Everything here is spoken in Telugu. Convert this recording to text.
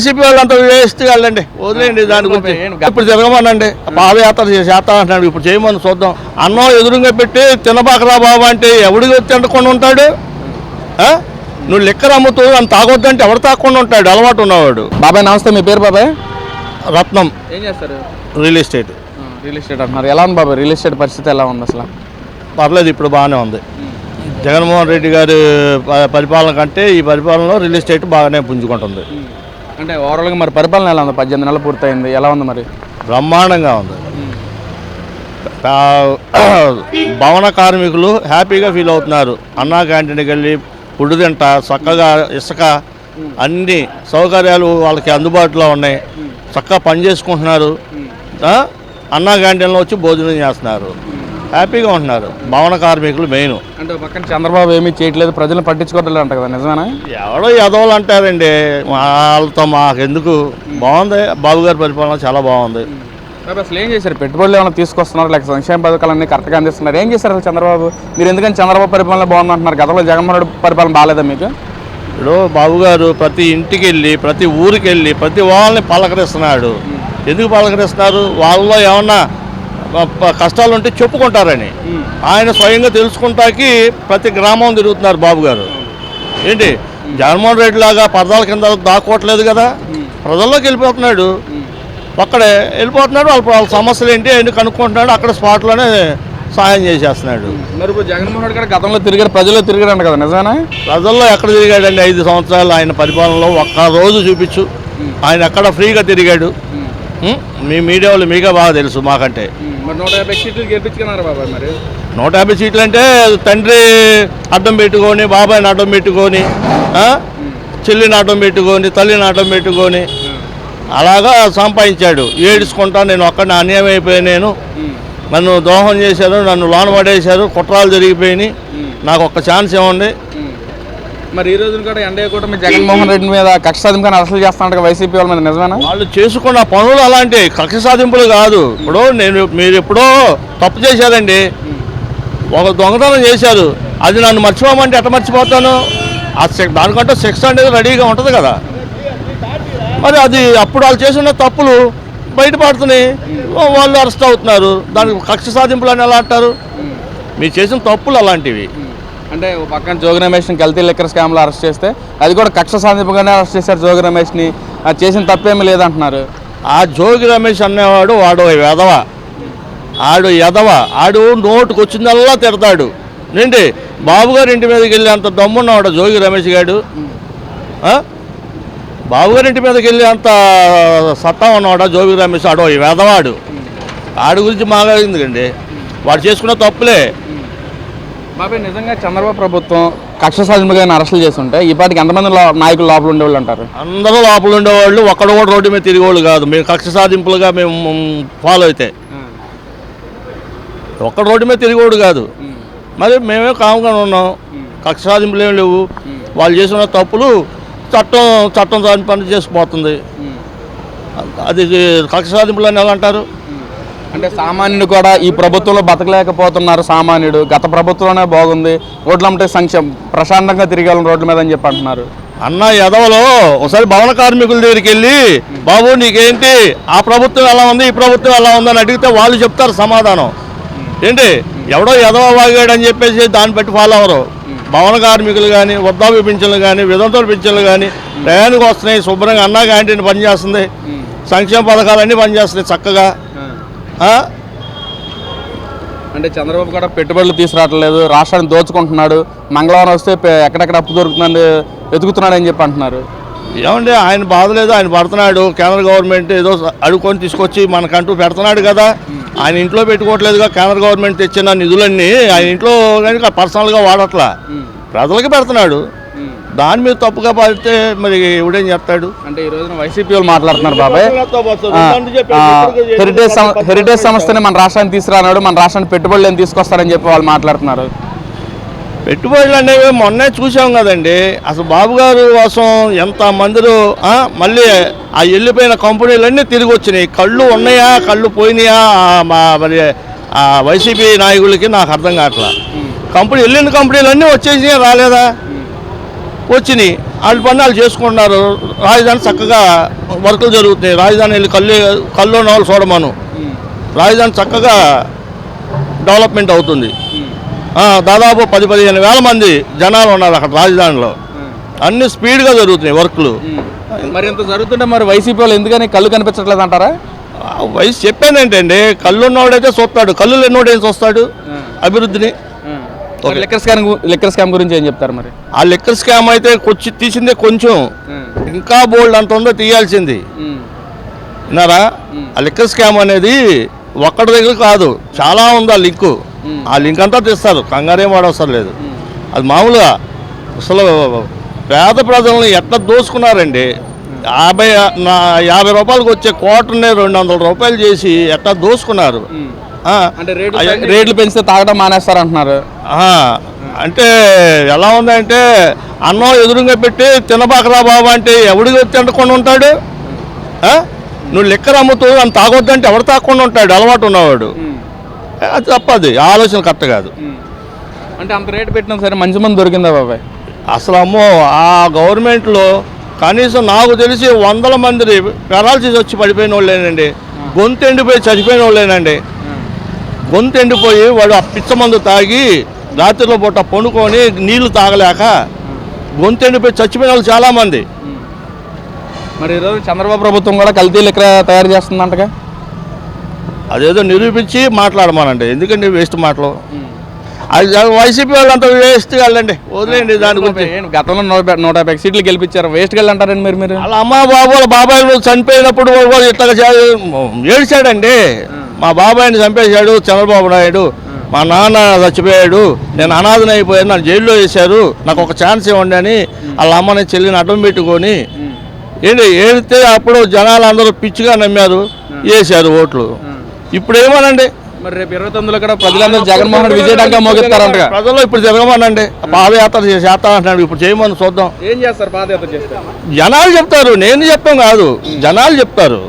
వైసీపీ వాళ్ళంతా వేస్ట్ వెళ్ళండి వదిలేండి దాని గురించి. ఇప్పుడు తిరగమనండి పాదయాత్ర చేస్తా అంటున్నాడు ఇప్పుడు చేయమని చూద్దాం. అన్నం ఎదురుగా పెట్టి తినబాకరా బాబు అంటే ఎవడికి తినకుండా ఉంటాడు? నువ్వు లిక్కర్ అమ్ముతూ అని తాగొద్దంటే ఎవడు తాగకుండా ఉంటాడు? అలవాటు ఉన్నవాడు. బాబాయ్ నమస్తే. మీ పేరు బాబాయ్? రత్నం. ఏం చేస్తారు? Real estate. రియల్ ఎస్టేట్ అంటున్నారు. ఎలా ఉంది బాబాయ్? రియల్ ఎస్టేట్ పరిస్థితి ఎలా ఉంది అసలు? పర్లేదు ఇప్పుడు బాగానే ఉంది. జగన్మోహన్ రెడ్డి గారి పరిపాలన కంటే ఈ పరిపాలనలో రియల్ ఎస్టేట్ బాగానే పుంజుకుంటుంది. అంటే ఓవరాల్గా మరి పరిపాలన ఎలా ఉంది? పద్దెనిమిది నెలలు పూర్తయింది. ఎలా ఉంది మరి? బ్రహ్మాండంగా ఉంది. భవన కార్మికులు హ్యాపీగా ఫీల్ అవుతున్నారు. అన్నా క్యాంటీన్కి వెళ్ళి ఫుడ్ తింట చక్కగా ఇసుక అన్ని సౌకర్యాలు వాళ్ళకి అందుబాటులో ఉన్నాయి. చక్కగా పని చేసుకుంటున్నారు. అన్నా క్యాంటీన్లో వచ్చి భోజనం చేస్తున్నారు. హ్యాపీగా ఉంటున్నారు. భవన కార్మికులు మెయిన్. అంటే పక్కన చంద్రబాబు ఏమీ చేయట్లేదు ప్రజలను పట్టించుకోవట్లేదు అంట కదా నిజమేనా? ఎవడో ఎదవలు అంటారండి. వాళ్ళతో మాకెందుకు? బాగుంది. బాబు గారి పరిపాలన చాలా బాగుంది. అసలు ఏం చేశారు? పెట్టుబడులు ఏమైనా తీసుకొస్తున్నారు? లేక సంక్షేమ పథకాలన్నీ కరెక్ట్గా అందిస్తున్నారు? ఏం చేశారు అసలు చంద్రబాబు? మీరు ఎందుకని చంద్రబాబు పరిపాలన బాగుంది అంటున్నారు? గతంలో జగన్మోహన్ రెడ్డి పరిపాలన బాగాలేదా మీకు? ఇప్పుడు బాబు గారు ప్రతి ఇంటికి వెళ్ళి ప్రతి ఊరికి వెళ్ళి ప్రతి వాళ్ళని పలకరిస్తున్నాడు. ఎందుకు పలకరిస్తున్నారు? వాళ్ళలో ఏమన్నా కష్టాలు ఉంటే చెప్పుకుంటారని. ఆయన స్వయంగా తెలుసుకుంటాకి ప్రతి గ్రామం తిరుగుతున్నారు బాబు గారు. ఏంటి? జగన్మోహన్ రెడ్డి లాగా పరదాల కింద దాక్కోవట్లేదు కదా? ప్రజల్లోకి వెళ్ళిపోతున్నాడు. ఒక్కడే వెళ్ళిపోతున్నాడు. వాళ్ళ వాళ్ళ సమస్యలు ఏంటి? అని కనుక్కుంటున్నాడు. అక్కడ స్పాట్లోనే సాయం చేసేస్తున్నాడు. మరి ఇప్పుడు జగన్మోహన్ రెడ్డి గారు గతంలో తిరిగారు ప్రజల్లో తిరిగారంట కదా నిజమేనా? ప్రజల్లో ఎక్కడ తిరిగాడండి? ఐదు సంవత్సరాలు ఆయన పరిపాలనలో ఒక్క రోజు చూపించు. ఆయన ఎక్కడ ఫ్రీగా తిరిగాడు? మీ మీడియా వాళ్ళు మీకే బాగా తెలుసు మాకంటే. మరి నూట యాభై సీట్లు గెలిపించుకున్నారు బాబాయ్ మరి? నూట యాభై సీట్లు అంటే తండ్రి అడ్డం పెట్టుకొని బాబాయ్ని అడ్డం పెట్టుకొని ఆ? చెల్లిని అడ్డం పెట్టుకొని తల్లిని అడ్డం పెట్టుకొని అలాగా సంపాదించాడు. ఏడుచుకుంటా నేను ఒక్కడిని అన్యాయం అయిపోయి నేను. నన్ను దోహం చేశారు నన్ను లోన పడేశారు కుట్రాలు జరిగిపోయినాయి. నాకు ఒక్క ఛాన్స్ ఇవ్వండి మరి ఈ రోజున కూడా ఎన్డీఏ కూడా మీ జగన్మోహన్ రెడ్డి మీద కక్ష సాధింపుగా అరెస్టులు చేస్తున్నట్టు వైసీపీ వాళ్ళ మీద నిజమేనా? వాళ్ళు చేసుకున్న పనులు అలాంటి కక్ష సాధింపులు కాదు. ఇప్పుడు నేను మీరు ఎప్పుడో తప్పు చేశారండి. ఒక దొంగతనం చేశారు. అది నన్ను మర్చిపోమంటే ఎట్ట మర్చిపోతాను? ఆ దానికంటే శిక్ష అనేది రెడీగా ఉంటుంది కదా. మరి అది అప్పుడు వాళ్ళు చేసిన తప్పులు బయటపడుతున్నాయి. వాళ్ళు అరెస్ట్ అవుతున్నారు. దానికి కక్ష సాధింపులు అని ఎలా అంటారు? మీరు చేసిన తప్పులు అలాంటివి. అంటే ఓ పక్కన జోగి రమేష్ని కల్తీ లెక్కర్ స్కామ్లో అరెస్ట్ చేస్తే అది కూడా కక్ష సాధింపుగానే అరెస్ట్ చేశారు జోగి రమేష్ని. అది చేసిన తప్పేమీ లేదంటున్నారు. ఆ జోగి రమేష్ అనేవాడు వాడు ఎదవ ఆడు ఎదవ ఆడు నోటుకు వచ్చిందల్లా తిడతాడు. ఏంటి? బాబుగారి ఇంటి మీదకి వెళ్ళి అంత దమ్మున్నవాడు జోగి రమేష్ గారు బాబుగారి ఇంటి మీదకి వెళ్ళి అంత సత్తా ఉన్నవాడా జోగి రమేష్? ఆడు వెదవాడు ఆడి గురించి మాట్లాడింది వాడు చేసుకున్న తప్పులే. బాబాయ్ నిజంగా చంద్రబాబు ప్రభుత్వం కక్ష సాధింపుగా అరెస్టులు చేస్తుంటే ఈ పాటికి ఎంతమంది నాయకులు లోపల ఉండేవాళ్ళు అంటారు? అందరూ లోపల ఉండేవాళ్ళు ఒక్కడు కూడా రోడ్డు మీద తిరిగేవాళ్ళు కాదు. మేము కక్ష సాధింపులుగా మేము ఫాలో అయితే. ఒక్క రోడ్డు మీద తిరిగేవాడు కాదు. మరి మేమే కాముగా ఉన్నాం. కక్ష సాధింపులు ఏం లేవు. వాళ్ళు చేసిన తప్పులు చట్టం చట్టం దాని పని చేసిపోతుంది అది కక్ష సాధింపులు అని ఎలా అంటారు? అంటే సామాన్యుడు కూడా ఈ ప్రభుత్వంలో బతకలేకపోతున్నారు సామాన్యుడు. గత ప్రభుత్వంలోనే బాగుంది. రోడ్లంటే సంక్షేమం. ప్రశాంతంగా తిరిగాలని రోడ్ల మీద అని చెప్పి అంటున్నారు అన్న ఎదవలో ఒకసారి భవన కార్మికుల దగ్గరికి వెళ్ళి బాబు నీకేంటి? ఆ ప్రభుత్వం ఎలా ఉంది? ఈ ప్రభుత్వం ఎలా ఉంది? అని అడిగితే వాళ్ళు చెప్తారు సమాధానం. ఏంటి? ఎవడో ఎదవ వాగాడు అని చెప్పేసి దాన్ని బట్టి ఫాలో అవ్వరు. భవన కార్మికులు కానీ వృద్ధాప్య పింఛన్లు కానీ విధంతుల పింఛన్లు కానీ టయానికి వస్తున్నాయి. శుభ్రంగా అన్నా క్యాంటీన్ పనిచేస్తుంది. సంక్షేమ పథకాలన్నీ పనిచేస్తున్నాయి చక్కగా. అంటే చంద్రబాబు కూడా పెట్టుబడులు తీసుకురావట్లేదు రాష్ట్రాన్ని దోచుకుంటున్నాడు మంగళవారం వస్తే ఎక్కడెక్కడ అప్పు దొరుకుతుందని వెతుకుతున్నాడు అని చెప్పి అంటున్నారు. ఏమండి ఆయన బాధలేదు ఆయన పడుతున్నాడు కేంద్ర గవర్నమెంట్ ఏదో అడుక్కొని తీసుకొచ్చి మనకంటూ పెడుతున్నాడు కదా. ఆయన ఇంట్లో పెట్టుకోవట్లేదుగా కేంద్ర గవర్నమెంట్ తెచ్చిన నిధులన్నీ ఆయన ఇంట్లో కనుక పర్సనల్గా వాడట్లా. ప్రజలకి పెడుతున్నాడు. దాని మీద తప్పుగా పడితే మరి ఎవడేం చెప్తాడు అంటే ఈ రోజున వైసీపీ వాళ్ళు మాట్లాడుతున్నారు బాబాయ్. హెరిటేజ్ హెరిటేజ్ సంస్థని మన రాష్ట్రానికి తీసుకురానాడు మన రాష్ట్రానికి పెట్టుబడులు ఏం తీసుకొస్తారని చెప్పి వాళ్ళు మాట్లాడుతున్నారు. పెట్టుబడులు అనేవి మొన్నే చూసాం కదండి. అసలు బాబు గారు కోసం ఎంత మందిరు మళ్ళీ ఆ వెళ్ళిపోయిన కంపెనీలన్నీ తిరిగి వచ్చినాయి. కళ్ళు ఉన్నాయా కళ్ళు పోయినాయా? మా మరి వైసీపీ నాయకులకి నాకు అర్థం కావట్లా. కంపెనీ వెళ్ళిన కంపెనీలు అన్నీ వచ్చేసినాయి రాలేదా? వచ్చినాయి వాళ్ళ పని వాళ్ళు చేసుకుంటున్నారు. రాజధాని చక్కగా వర్కులు జరుగుతున్నాయి రాజధాని వెళ్ళి కళ్ళు కళ్ళు ఉన్న వాళ్ళు చూడమను. రాజధాని చక్కగా డెవలప్మెంట్ అవుతుంది. దాదాపు పది పదిహేను వేల మంది జనాలు ఉన్నారు అక్కడ రాజధానిలో. అన్ని స్పీడ్గా జరుగుతున్నాయి వర్క్లు. మరి ఇంత జరుగుతుంటే మరి వైసీపీ వాళ్ళు ఎందుకని కళ్ళు కనిపించట్లేదు అంటారా? ఆ వయసు చెప్పానేంటండి కళ్ళు ఉన్నవాడైతే చూస్తాడు కళ్ళు లేనివాడు ఏం చూస్తాడు అభివృద్ధిని. మరి లిక్కర్ స్కామ్ లిక్కర్ స్కామ్ గురించి ఏం చెప్తారు మరి? ఆ లెక్కర్ స్కామ్ అయితే కొచ్చి తీసిందే కొంచెం. ఇంకా బోల్డ్ అంత ఉందో తీయాల్సింది. విన్నారా? ఆ లిక్కర్ స్కామ్ అనేది ఒక్కడి దగ్గర కాదు చాలా ఉంది ఆ లింకు ఆ లింక్ అంతా తీస్తారు కంగారేం వాడవసరం లేదు. అది మామూలుగా అసలు పేద ప్రజల్ని ఎట్లా దోసుకున్నారండి? యాభై యాభై రూపాయలకు వచ్చే కోటనే రెండు వందల రూపాయలు చేసి ఎట్లా దోసుకున్నారు? రేట్లు పెంచితే తాగడం మానేస్తారు అంటున్నారు అంటే ఎలా ఉందంటే అన్నం ఎదురుగా పెట్టి తినబాకరా బాబా అంటే ఎవడికి తినకుండా ఉంటాడు? నువ్వు లెక్కర అమ్ముతూ అని తాగొద్దంటే ఎవడు తాగకుండా ఉంటాడు? అలవాటు ఉన్నవాడు. అది తప్పది. ఆలోచన కరెక్ట్ కాదు. అంటే అంత రేటు పెట్టినా సరే మంచి మంది దొరికిందా బాబాయ్? అసలు అమ్మో ఆ గవర్నమెంట్లో కనీసం నాకు తెలిసి వందల మంది పెరాలసిస్ వచ్చి పడిపోయిన వాళ్ళేనండి గొంతు ఎండిపోయి చచ్చిపోయిన వాళ్ళేనండి గొంతు ఎండిపోయి వాడు ఆ పిచ్చ మందు తాగి రాత్రిలో పూట పండుకొని నీళ్ళు తాగలేక గొంతు ఎండిపోయి చచ్చిపోయిన వాళ్ళు చాలామంది. మరి ఈరోజు చంద్రబాబు ప్రభుత్వం కూడా కల్తీ లిక్కర్ తయారు చేస్తుందంటగా? అదేదో నిరూపించి మాట్లాడమానండి. ఎందుకంటే వేస్ట్ మాటలు? అది వైసీపీ వాళ్ళంతా వేస్ట్ వెళ్ళండి వదిలేండి దాని గురించి. గతంలో నూట నూట యాభై సీట్లు గెలిపించారు. వేస్ట్ అంటారండి మీరు మీరు? వాళ్ళ అమ్మ బాబు వాళ్ళ బాబాయిలు చనిపోయినప్పుడు ఇట్లా ఏడ్చాడండి. మా బాబాయిని చంపేశాడు చంద్రబాబు నాయుడు. మా నాన్న చచ్చిపోయాడు. నేను అనాథన అయిపోయాను నన్ను జైల్లో వేశారు. నాకు ఒక ఛాన్స్ ఇవ్వండి అని వాళ్ళ అమ్మని చెల్లిని అడ్డం పెట్టుకొని ఏంటి ఏడితే అప్పుడు జనాలు అందరూ పిచ్చిగా నమ్మారు వేశారు ఓట్లు. ఇప్పుడు ఏమనండి? మరి రేపు ఇరవై తొమ్మిదిలో కూడా ప్రజలందరూ జగన్మోహన్ రెడ్డి విజయడంగా మోగిస్తారంటగా ప్రజలు ఇప్పుడు జరగమనండి పాదయాత్ర చేస్తా అంటున్నాడు. ఇప్పుడు చేయమని చూద్దాం. ఏం చేస్తారు పాదయాత్ర చేస్తారు? జనాలు చెప్తారు. నేను చెప్పాం కాదు. జనాలు చెప్తారు.